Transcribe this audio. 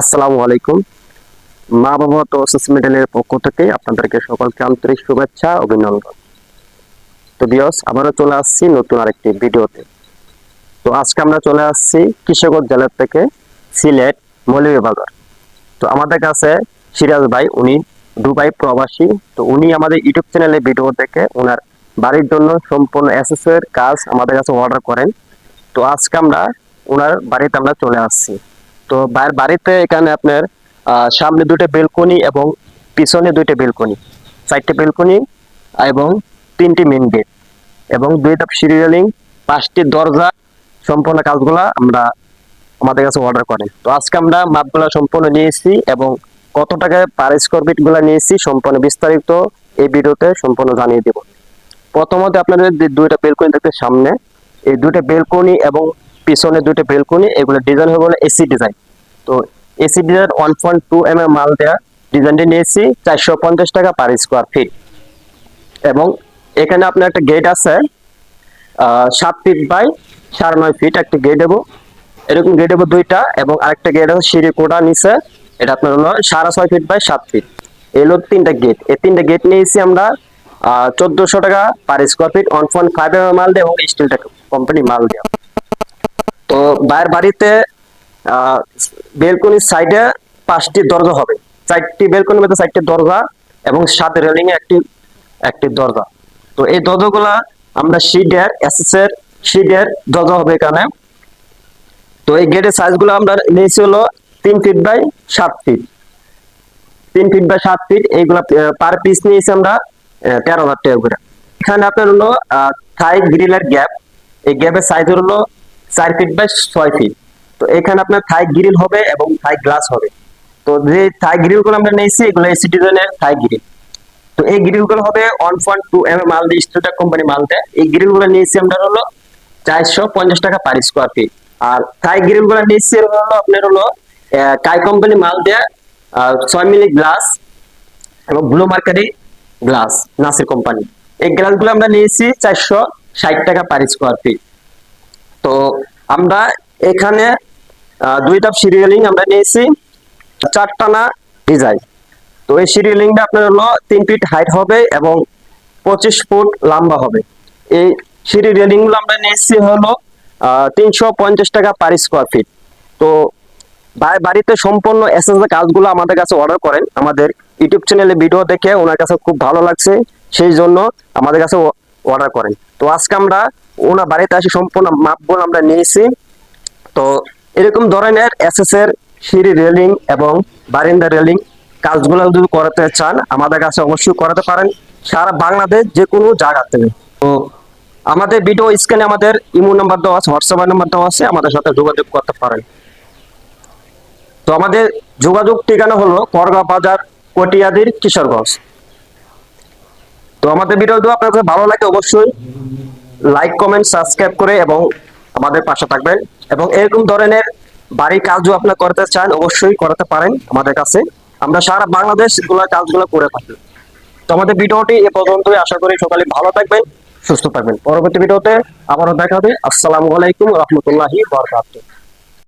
আসসালামু আলাইকুম। মা বাবা তো মিডলের পক্ষ থেকে আপনাদেরকে সকলকে আন্তরিক শুভেচ্ছা অভিনন্দন। তো বিয়স আবারও চলে আসছি নতুন আরেকটি ভিডিওতে। তো আজকে আমরা চলে আসছি কিশোরগঞ্জ জেলার থেকে সিলেট মৌলভীবাজার। তো আমাদের কাছে সিরাজ ভাই, উনি দুবাই প্রবাসী। তো উনি আমাদের ইউটিউব চ্যানেলে ভিডিও দেখে ওনার বাড়ির জন্য সম্পূর্ণ এর কাজ আমাদের কাছে অর্ডার করেন। তো আজকে আমরা ওনার বাড়িতে আমরা চলে আসছি। তো বাইরের বাড়িতে এখানে আপনার সামনে দুটো বেলকনি এবং পিছনে দুইটা বেলকনি। চারটে বেলকনি এবং তিনটি মেন গেট এবং দুইটা সিরিয়ালিং পাঁচটি দরজা, সম্পূর্ণ কাজগুলা আমরা আমাদের কাছে অর্ডার করেন। তো আজকে আমরা মাপগুলা সম্পূর্ণ নিয়েছি এবং কত টাকায় পার স্কোয়ার ফিটগুলা নিয়েছি সম্পূর্ণ বিস্তারিত এই ভিডিওতে সম্পূর্ণ জানিয়ে দেব। প্রথমত আপনাদের দুইটা বেলকনি দেখতে সামনে, এই দুইটা বেলকনি এবং পিছনে দুইটা বেলকনি, এগুলো ডিজাইন হবে বলে এসি ডিজাইন তো AC design one point two M M মাল দেওয়া ডিজাইনটি নিয়েছি চারশো পঞ্চাশ টাকা পার স্কোয়ার ফিট এবং এখানে আপনার একটা গেট আছে সাত ফিট বাই সাড়ে নয় ফিট একটা গেট দেবো। এরকম গেট দেবো দুইটা এবং আরেকটা গেট আছে সিঁড়ি কোটা নিচে। এটা আপনার হলো সাড়ে ছয় ফিট বাই সাত ফিট এলো তিনটা গেট এই তিনটা গেট নিয়েছি আমরা চোদ্দশো টাকা per square feet one point five M মাল দিয়ে এবং স্টিলটা কোম্পানি মাল দেওয়া তো বাড়িতে বেলকনির সাইডে পাঁচটি দরজা হবে। চারটি বেলকনির মধ্যে চারটি দরজা এবং সাত রেলিং এ একটি একটি দরজা। তো এই দরজাগুলা আমরা শিডের এসএস এর শিডের দরজা হবে এখানে। তো এই গেটের সাইজগুলো আমরা নিয়েছি হলো তিন ফিট বাই সাত ফিট তিন ফিট বাই সাত ফিট এইগুলা পার পিস নিয়েছি আমরা তেরো হাজার টাকা করে। এখানে আপনার হলো থাই গ্রিলের গ্যাপ এই গ্যাপের সাইজ হলো চার ফিট বাই ছয় ফিট তো এখানে আপনার থাই গ্রিল হবে এবং থাই গ্লাস হবে। তো যে থাই গ্রিলগুলো আমরা নিয়েছি, এগুলো এসি ডিজাইনের থাই গ্রিল তো এই গ্রিলগুলো হবে ওয়ান পয়েন্ট টু এম মাল দিয়ে স্টুটা কোম্পানি মাল এই গ্রিলগুলো নিয়েছি আমরা হলো চারশো পঞ্চাশ টাকা পার স্কোয়ার ফিট আর থাই গ্রিলগুলো নিয়েছি হলো আপনার হলো কাই কোম্পানি মাল দেয় ছয় মিলি গ্লাস এবং blue mercury glass Nasir company এই গ্লাসগুলো আমরা নিয়েছি চারশো ষাট টাকা পার স্কোয়ার ফিট তো আমরা এখানে দুইটা সিরিয়ালিং আমরা নিয়েছি। চারটানা ডিজাইন। তো এই সিরিয়ালিংটা আপনার হলো তিন ফিট হাইট হবে এবং পঁচিশ ফুট লম্বা হবে। এই সিঁড়ি রেলিংগুলো আমরা নিয়েছি হলো তিনশো পঞ্চাশ টাকা পার স্কোয়ার ফিট। তো বাড়িতে সম্পূর্ণ এসএস কাজগুলো আমাদের কাছে অর্ডার করেন। আমাদের ইউটিউব চ্যানেলে ভিডিও দেখে ওনার কাছে খুব ভালো লাগছে। সেই জন্য আমাদের কাছে অর্ডার করেন। তো আজকে আমরা ওনার বাড়িতে আসে সম্পূর্ণ মাপগুলো আমরা নিয়েছি। তো এরকম ধরনের এসএস এর সিঁড়ি রেলিং এবং বারিন্দা রেলিং কাজগুলো যদি করাতে চান, আমাদের কাছে অবশ্যই করাতে পারেন। সারা বাংলাদেশ যে কোনো জায়গাতে। তো আমাদের ভিডিও স্ক্রিনে আমাদের ইমো নাম্বার দেওয়া আছে হোয়াটসঅ্যাপ নাম্বার দেওয়া আছে, আমাদের সাথে যোগাযোগ করতে পারেন। তো আমাদের যোগাযোগ ঠিকানা হলো করগা বাজার, কটিয়াদির কিশোরগঞ্জ। তো আমাদের ভিডিওটি আপনার কাছে ভালো লাগে, অবশ্যই লাইক কমেন্ট সাবস্ক্রাইব করে এবং আমাদের পাশে থাকবেন। এবং এরকম ধরনের বাড়ির কাজও আপনার করতে চান, অবশ্যই করাতে পারেন আমাদের কাছে। আমরা সারা বাংলাদেশ এগুলো কাজগুলো করে থাকি। তো আমাদের ভিডিওটি এ পর্যন্তই। আশা করি সকালে ভালো থাকবেন, সুস্থ থাকবেন। পরবর্তী ভিডিওতে আবারও দেখা হবে। আসসালামু আলাইকুম রহমতুল্লাহি বরকাতুহ।